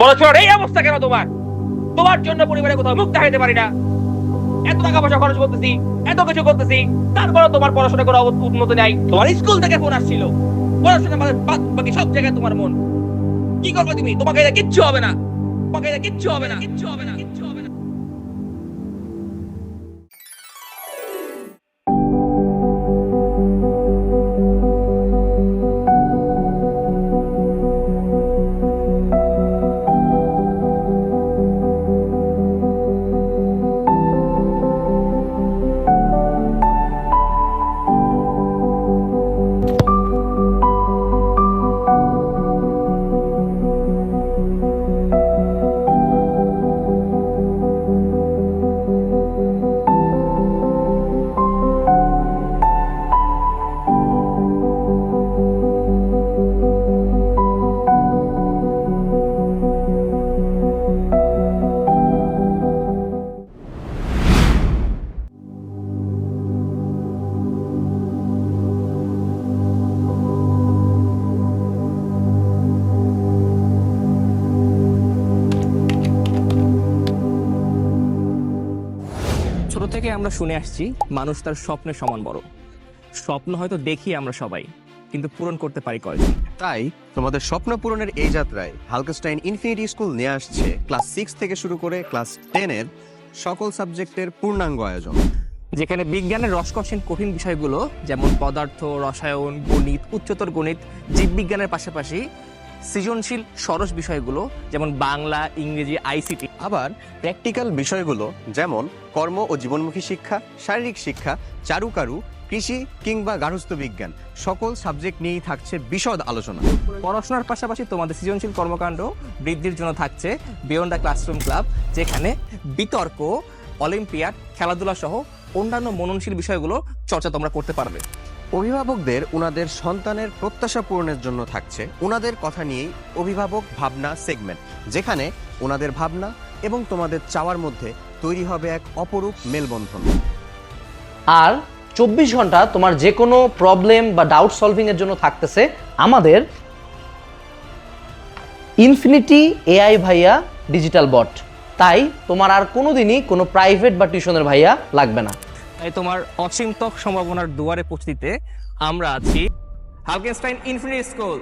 পড়াশোনার এই অবস্থা কেন তোমার? তোমার জন্য পরিবারে কোথাও মুখ দেখাইতে পারি না। এত টাকা পয়সা খরচ করতেছি, এত কিছু করতেছি তারপরে তোমার পড়াশোনা করে উন্নতি নাই। তোমার স্কুল থেকে ফোন আসছিল। পড়াশোনা মানে বাকি সব জায়গায় তোমার মন। কি করবে তুমি? তোমাকে কিচ্ছু হবে না। তোমাকে কিচ্ছু হবে না। কিচ্ছু হবে না। কিচ্ছু থেকে আমরা শুনে আসছি মানুষ তার স্বপ্নের সমান বড়। স্বপ্ন হয়তো দেখি আমরা সবাই কিন্তু পূরণ করতে পারি কয়জন তাই তোমাদের স্বপ্ন পূরণের এই যাত্রায় হালকাস্টাইন ইনফিনিটি স্কুল নিয়ে আসছে ক্লাস সিক্স থেকে শুরু করে ক্লাস টেনের সকল সাবজেক্টের পূর্ণাঙ্গ আয়োজন। যেখানে বিজ্ঞানের রসকসীন কঠিন বিষয়গুলো যেমন পদার্থ রসায়ন গণিত উচ্চতর গণিত জীববিজ্ঞানের পাশাপাশি সৃজনশীল সরস বিষয়গুলো যেমন বাংলা ইংরেজি আইসিটি আবার প্র্যাকটিক্যাল বিষয়গুলো যেমন কর্ম ও জীবনমুখী শিক্ষা শারীরিক শিক্ষা চারুকারু কৃষি কিংবা গার্হস্থ্য বিজ্ঞান সকল সাবজেক্ট নিয়েই থাকছে বিশদ আলোচনা। পড়াশোনার পাশাপাশি তোমাদের সৃজনশীল কর্মকাণ্ড বৃদ্ধির জন্য থাকছে বিয়ন্ড দ্য ক্লাসরুম ক্লাব যেখানে বিতর্ক অলিম্পিয়াড খেলাধুলা সহ অন্যান্য মননশীল বিষয়গুলো চর্চা তোমরা করতে পারবে। অভিভাবকদের উনাদের সন্তানের প্রত্যাশা পূরণের জন্য থাকছে উনাদের কথা নিয়েই অভিভাবক ভাবনা সেগমেন্ট, যেখানে ওনাদের ভাবনা এবং তোমাদের চাওয়ার মধ্যে তৈরি হবে এক অপরূপ মেলবন্ধন। আর চব্বিশ ঘণ্টা তোমার যে কোনো প্রবলেম বা ডাউট সলভিং এর জন্য থাকতেছে আমাদের ইনফিনিটি এআই ভাইয়া ডিজিটাল বট তাই তোমার আর কোনোদিনই কোনো প্রাইভেট বা টিউশনের ভাইয়া লাগবে না। তাই তোমার অসীমতক সম্ভাবনার দুয়ারে পৌঁছে দিতে আমরা আছি হালকেনস্টাইন ইনফিনিটি স্কুল।